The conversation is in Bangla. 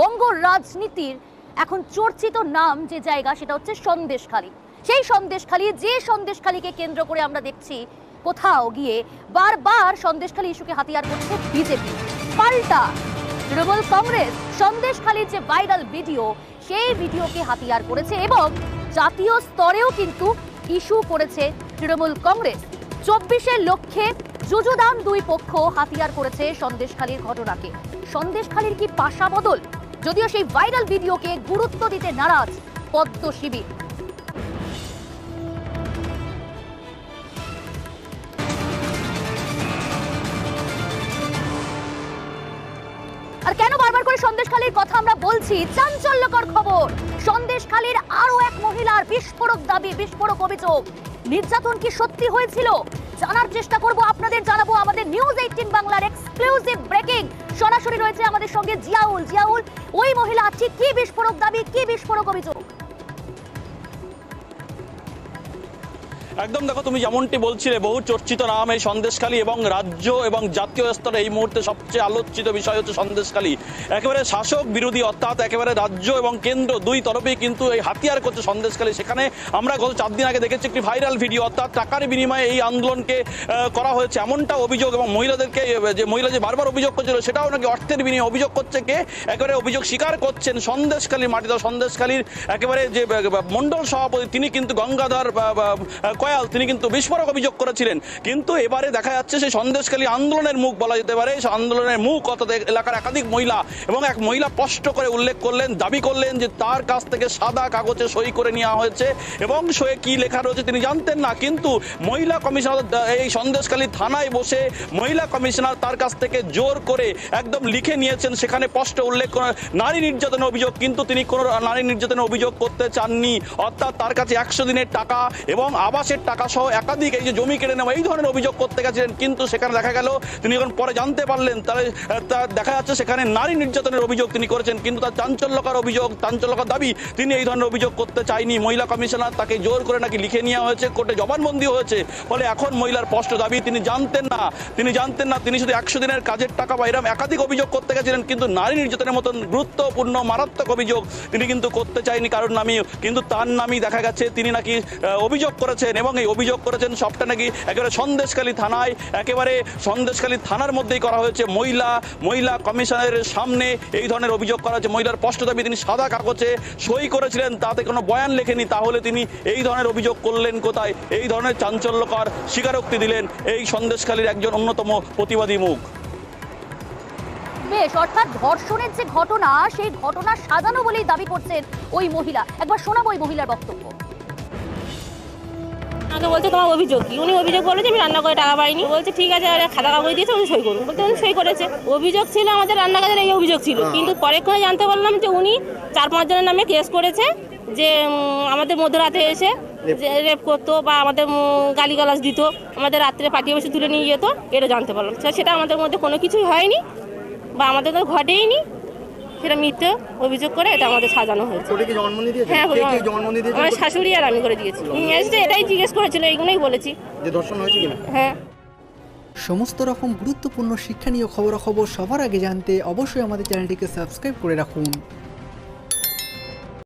বঙ্গ রাজনীতির এখন চর্চিত নাম যে জায়গা, সেটা হচ্ছে সন্দেশখালী। সেই সন্দেশখালী, যে সন্দেশখালীকে কেন্দ্র করে আমরা দেখছি, কোথাও গিয়ে বারবার সন্দেশখালী ইস্যুকে হাতিয়ার করছে বিজেপি। পাল্টা তৃণমূল কংগ্রেস, সন্দেশখালীর যে ভাইরাল ভিডিও, সেই ভিডিওকে হাতিয়ার করেছে এবং জাতীয় স্তরেও কিন্তু ইস্যু করেছে তৃণমূল কংগ্রেস। চব্বিশের লক্ষ্যে যুযুদান দুই পক্ষ হাতিয়ার করেছে সন্দেশখালীর ঘটনাকে। সন্দেশখালীর কি পাশা বদল? যদিও সেই ভাইরাল ভিডিওকে গুরুত্ব দিতে নারাজ পদ্ম শিবির। আর কেন বারবার করে সন্দেশখালীর কথা আমরা বলছি? চাঞ্চল্যকর খবর। সন্দেশখালীর আরও এক মহিলার বিস্ফোরক দাবি, বিস্ফোরক অভিযোগ। নির্যাতন কি সত্যি হয়েছিল? জানার চেষ্টা করব আপনাদের, জানাব আমাদের নিউজ এইটিন বাংলার এক্সক্লুসিভ ব্রেকিং সরাসরি রয়েছে আমাদের সঙ্গে জিয়াউল। জিয়াউল, ওই মহিলা, ঠিক কি বিস্ফোরক দাবি, কি বিস্ফোরক অভিযোগ? একদম দেখো তুমি যেমনটি বলছিলে বহু চর্চিত নাম এই সন্দেশখালী এবং রাজ্য এবং জাতীয় স্তরে এই মুহূর্তে সবচেয়ে আলোচিত বিষয় হচ্ছে সন্দেশখালী। একেবারে শাসক বিরোধী অর্থাৎ একেবারে রাজ্য এবং কেন্দ্র দুই তরফেই কিন্তু এই হাতিয়ার করছে সন্দেশখালী। সেখানে আমরা গত চার দিন আগে দেখেছি একটি ভাইরাল ভিডিও অর্থাৎ টাকার বিনিময়ে এই আন্দোলনকে করা হয়েছে। এমনটা অভিযোগ এবং মহিলাদেরকে যে মহিলা যে বারবার অভিযোগ করছিল সেটাও নাকি অর্থের বিনিময়ে অভিযোগ করছে কে? একেবারে অভিযোগ স্বীকার করছেন সন্দেশখালীর মাটিতে সন্দেশখালীর একেবারে যে মন্ডল সভাপতি তিনি কিন্তু গঙ্গাধর বা, বা, কয়াল তিনি কিন্তু বিস্ফোরক অভিযোগ করেছিলেন। কিন্তু এবারে দেখা যাচ্ছে সেই সন্দেশখালী আন্দোলনের মুখ বলা যেতে পারে। সেই আন্দোলনের মুখ অর্থাৎ এলাকার একাধিক মহিলা এবং এক মহিলা স্পষ্ট করে উল্লেখ করলেন দাবি করলেন যে তার কাছ থেকে সাদা কাগজে সই করে নেওয়া হয়েছে এবং সয়ে কি লেখা রয়েছে তিনি জানতেন না। কিন্তু মহিলা কমিশনার এই সন্দেশখালী থানায় বসে মহিলা কমিশনার তার কাছ থেকে জোর করে একদম লিখে নিয়েছেন। সেখানে স্পষ্ট উল্লেখ নারী নির্যাতনের অভিযোগ কিন্তু তিনি কোনো নারী নির্যাতনের অভিযোগ করতে চাননি। অর্থাৎ তার কাছে একশো দিনের টাকা এবং আবাসের টাকা সহ একাধিক এই যে জমি কেড়ে নেওয়া, এই ধরনের অভিযোগ করতে গেছিলেন। কিন্তু সেখানে দেখা গেল তিনি যখন পরে জানতে পারলেন, তাহলে দেখা যাচ্ছে সেখানে নারী নির্যাতনের অভিযোগ তিনি করেছেন। কিন্তু তার চাঞ্চল্যকর অভিযোগ, চাঞ্চল্যকর দাবি তিনি এই ধরনের অভিযোগ করতে চাইনি। মহিলা কমিশনার তাকে জোর করে নাকি লিখে নেওয়া হয়েছে, কোর্টে জবানবন্দি হয়েছে। ফলে এখন মহিলার স্পষ্ট দাবি তিনি জানতেন না। তিনি জানতেন না, তিনি শুধু একশো দিনের কাজের টাকা বা এরম একাধিক অভিযোগ করতে গেছিলেন। কিন্তু নারী নির্যাতনের মতন গুরুত্বপূর্ণ, মারাত্মক অভিযোগ তিনি কিন্তু করতে চাইনি। কারণ নামে কিন্তু তার নামই দেখা গেছে। তিনি নাকি অভিযোগ করেছেন এবং এই অভিযোগ করেছেন সবটা নাকি একেবারে সন্দেশখালী থানায়। একেবারে সন্দেশখালী থানার মধ্যেই করা হয়েছে। মহিলা মহিলা কমিশনের সামনে এই ধরনের অভিযোগ করা হয়েছে। মহিলার স্পষ্ট দাবি, তিনি সাদা কাগজে সই করেছিলেন, তাতে কোনো বয়ান লেখেনি তাহলে তিনি এই ধরনের অভিযোগ করলেন কোথায়? এই ধরনের চাঞ্চল্যকর স্বীকারোক্তি দিলেন এই সন্দেশখালীর একজন অন্যতম প্রতিবাদী মুখ। বেশ, অর্থাৎ ধর্ষণের যে ঘটনা, সেই ঘটনা সাজানো বলেই দাবি করছেন ওই মহিলা। একবার শোনাবো ওই মহিলার বক্তব্য। আমাকে বলছে তোমার অভিযোগ কি? উনি অভিযোগ করেছে আমি রান্না করে টাকা পাইনি। বলছে ঠিক আছে আর খাতা কাগজ দিয়েছে উনি সই করুন। বলতে উনি সই করেছে। অভিযোগ ছিল আমাদের রান্না কাজের এই অভিযোগ ছিল। কিন্তু পরেক্ষণে জানতে পারলাম যে উনি চার পাঁচ জনের নামে কেস করেছে যে আমাদের মধ্যরাতে এসে যে রেপ করতো বা আমাদের গালি গালাজ দিত আমাদের রাত্রে পাঠিয়ে বসে তুলে নিয়ে যেত এটা জানতে পারলাম। সেটা আমাদের মধ্যে কোনো কিছুই হয়নি বা আমাদের তো ঘটেইনি। সেটা মিথ্যে অভিযোগ করে এটা আমাদের সাজানো হয়েছে। হ্যাঁ কে কে জবানবন্দি দিয়েছে আমার শাশুড়ি আর আমি করে দিয়েছি। এসে এটাই জিজ্ঞেস করেছিল এইগুলোই বলেছি। যে ধর্ষণ হয়েছে হ্যাঁ। সমস্ত রকম গুরুত্বপূর্ণ শিক্ষণীয় খবরাখবর সবার আগে জানতে অবশ্যই আমাদের চ্যানেলটিকে সাবস্ক্রাইব করে রাখুন।